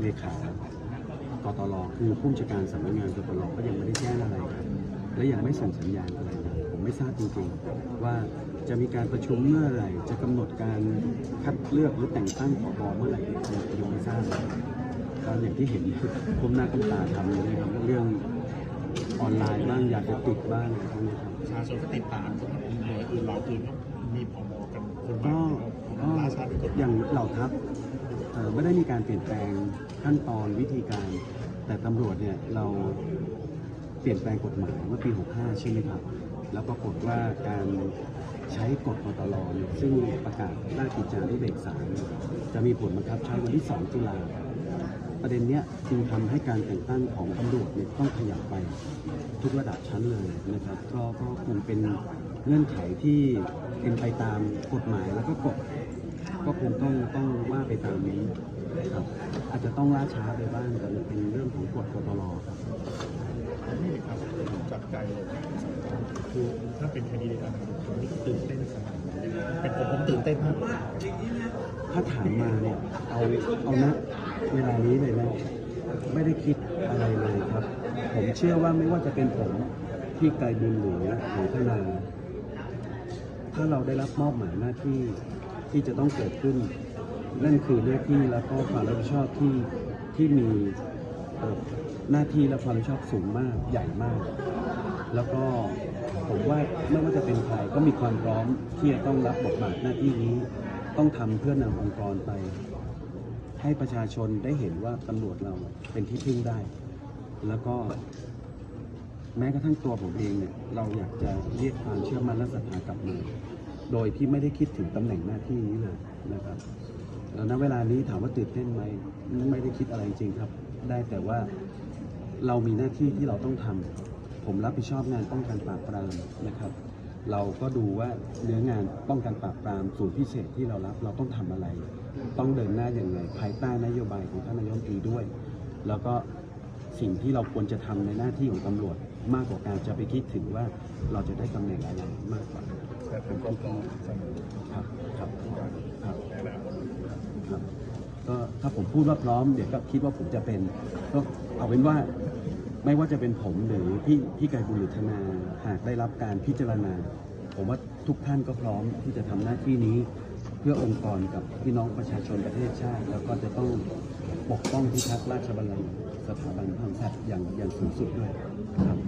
เลขากตลคือผู้จัดการสำนักงานกตลก็ยังไม่ได้แจ้งอะไรครับและยังไม่ส่งสัญญาณอะไรเลยผมไม่ทราบจริงๆว่าจะมีการประชุมเมื่อไหร่ จะกำหนดการคัดเลือกหรือแต่งตั้งผบเมื่อไหร่ยังยังไม่ทราบเลยก็อย่างที่เห็นก้มหน้าก้มตาทำอยู่นะครับเรื่องออนไลน์บ้างอยากจะติดบ้างอะไรพวกนี้ครับประชาชนก็ติดตามสำหรับหน่วยอื่นเราอื่นก็มีพมกันคนใหม่ก็ก็ ราชาด้วยกฎอย่างเหล่าทัพเอ่อไม่ได้มีการเปลี่ยนแปลงขั้นตอนวิธีการ แต่ตำรวจเนี่ยเราเปลี่ยนแปลงกฎหมายเมื่อปี 65 ใช่ไหมครับ แล้วปรากฏว่าการใช้กฎกตลเนี่ยซึ่งประกาศราชกิจจานุเบกษาเนี่ยจะมีผลบังคับใช้วันที่ 2 ตุลาประเด็นเนี้ยจึงทำให้การแต่งตั้งของตำรวจเนี่ยต้องขยับไปทุกระดับชั้นเลยนะครับ ก็ก็คงเป็น เงื่อนไขที่เป็นไปตามกฎหมายแล้วก็กฎก็คงต้องต้องว่าไปตามนี้ครับอาจจะต้องล่าช้าไปบ้างแต่มันเป็นเรื่องของกฎกตลครับนี่ครับผมจับใจเลยคือถ้าเป็นคดีในการผมนี่ตื่นเต้นขนาดไหนเป็นผมผมตื่นเต้นมากถ้าถามมาเนี่ยเอาเอาณเวลานี้เลยนะไม่ได้คิดอะไรเลยครับ ผมเชื่อว่าไม่ว่าจะเป็นผมที่ไกลบุญหรือหรือทนาย ถ้าเราได้รับมอบหมายหน้าที่ที่จะต้องเกิดขึ้น นั่นคือหน้าที่แล้วก็ความรับผิดชอบที่ที่มีหน้าที่และความรับผิดชอบสูงมากใหญ่มาก แล้วก็ผมว่าไม่ว่าจะเป็นใครก็มีความพร้อมที่จะต้องรับบทบาทหน้าที่นี้ต้องทำเพื่อนำองค์กรไป ให้ประชาชนได้เห็นว่าตำรวจเราเป็นที่พึ่งได้ แล้วก็ แม้กระทั่งตัวผมเองเนี่ยเราอยากจะเรียกความเชื่อมั่นและศรัทธากลับมาโดยที่ไม่ได้คิดถึงตำแหน่งหน้าที่นี้เลยนะครับแล้วณเวลานี้ถามว่าตื่นเต้นไหมไม่ได้คิดอะไรจริงครับ ได้แต่ว่าเรามีหน้าที่ที่เราต้องทำผมรับผิดชอบงานป้องกันปราบปรามนะครับ เราก็ดูว่าเนื้องานป้องกันปราบปรามส่วนพิเศษที่เรารับเราต้องทำอะไร ต้องเดินหน้าอย่างไรภายใต้นโยบายของท่านนายกรัฐมนตรีด้วย แล้วก็ สิ่งที่เราควรจะทำในหน้าที่ของตำรวจ มากกว่าการจะไปคิดถึงว่าเราจะได้ตำแหน่งอะไรมากกว่าแต่ผมก็พร้อมครับครับครับครับก็ถ้าผมพูดว่าพร้อมเดี๋ยวก็คิดว่าผมจะเป็นก็เอาเป็นว่าไม่ว่าจะเป็นผมหรือพี่พี่ไกรบุญหรือธนาหากได้รับการพิจารณา ผมว่าทุกท่านก็พร้อมที่จะทำหน้าที่นี้ พื่อองค์กรกับพี่น้องประชาชนประเทศชาติ แล้วก็จะต้องปกป้องพิทักษ์ราชบัลลังก์สถาบันพระมหากษัตริย์อย่างอย่างสูงสุดด้วยครับ